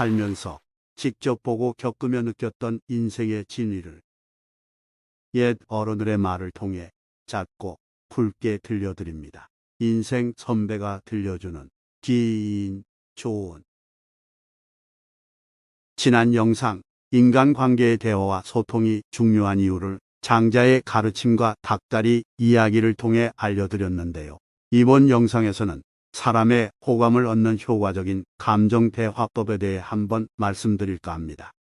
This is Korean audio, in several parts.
살면서 직접 보고 겪으며 느꼈던 인생의 진리를 옛 어른들의 말을 통해 짧고 굵게 들려드립니다. 인생 선배가 들려주는 긴 조언. 지난 영상 인간관계의 대화와 소통이 중요한 이유를 장자의 가르침과 닭다리 이야기를 통해 알려드렸는데요. 이번 영상에서는 사람의 호감을 얻는 효과적인 감정 대화법에 대해 한번 말씀드릴까 합니다.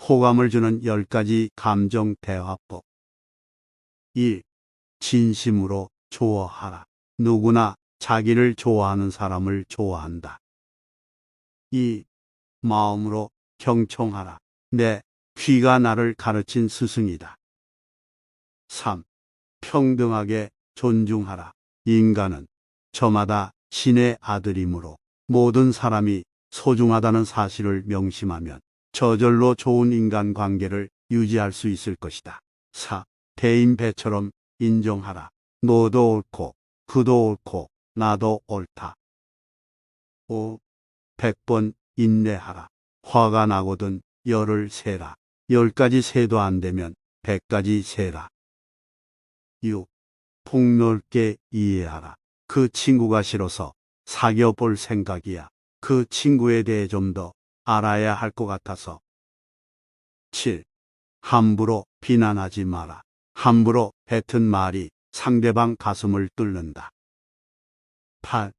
호감을 주는 10가지 감정 대화법. 1. 진심으로 좋아하라. 누구나 자기를 좋아하는 사람을 좋아한다. 2. 마음으로 경청하라. 내 귀가 나를 가르친 스승이다. 3. 평등하게 존중하라. 인간은 저마다 신의 아들이므로 모든 사람이 소중하다는 사실을 명심하면 저절로 좋은 인간 관계를 유지할 수 있을 것이다. 4. 대인 배처럼 인정하라. 너도 옳고 그도 옳고 나도 옳다. 5. 100번 인내하라. 화가 나거든 열을 세라. 열까지 세도 안 되면 백까지 세라. 6. 폭넓게 이해하라. 그 친구가 싫어서 사귀어 볼 생각이야. 그 친구에 대해 좀 더 알아야 할 것 같아서. 7. 함부로 비난하지 마라. 함부로 뱉은 말이 상대방 가슴을 뚫는다. 8.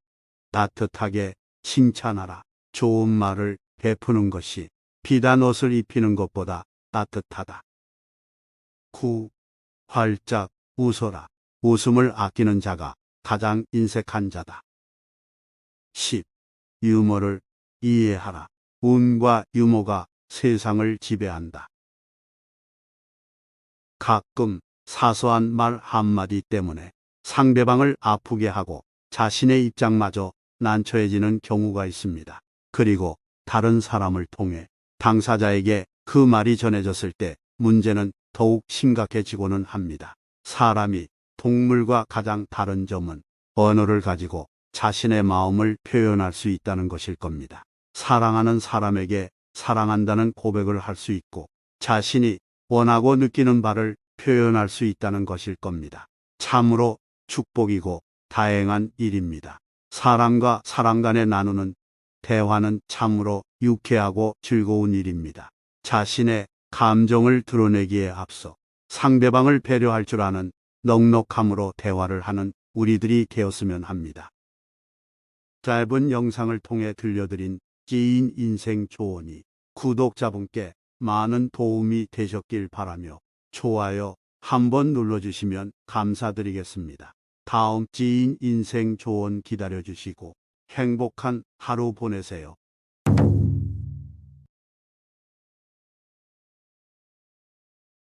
따뜻하게 칭찬하라. 좋은 말을 베푸는 것이 비단 옷을 입히는 것보다 따뜻하다. 9. 활짝 웃어라. 웃음을 아끼는 자가 가장 인색한 자다. 10. 유머를 이해하라. 운과 유머가 세상을 지배한다. 가끔 사소한 말 한마디 때문에 상대방을 아프게 하고 자신의 입장마저 난처해지는 경우가 있습니다. 그리고 다른 사람을 통해 당사자에게 그 말이 전해졌을 때 문제는 더욱 심각해지고는 합니다. 사람이 동물과 가장 다른 점은 언어를 가지고 자신의 마음을 표현할 수 있다는 것일 겁니다. 사랑하는 사람에게 사랑한다는 고백을 할 수 있고 자신이 원하고 느끼는 바를 표현할 수 있다는 것일 겁니다. 참으로 축복이고 다행한 일입니다. 사람과 사람 간에 나누는 대화는 참으로 유쾌하고 즐거운 일입니다. 자신의 감정을 드러내기에 앞서 상대방을 배려할 줄 아는 넉넉함으로 대화를 하는 우리들이 되었으면 합니다. 짧은 영상을 통해 들려드린 긴 인생 조언이 구독자분께 많은 도움이 되셨길 바라며 좋아요 한번 눌러주시면 감사드리겠습니다. 다음 지인 인생 조언 기다려주시고 행복한 하루 보내세요.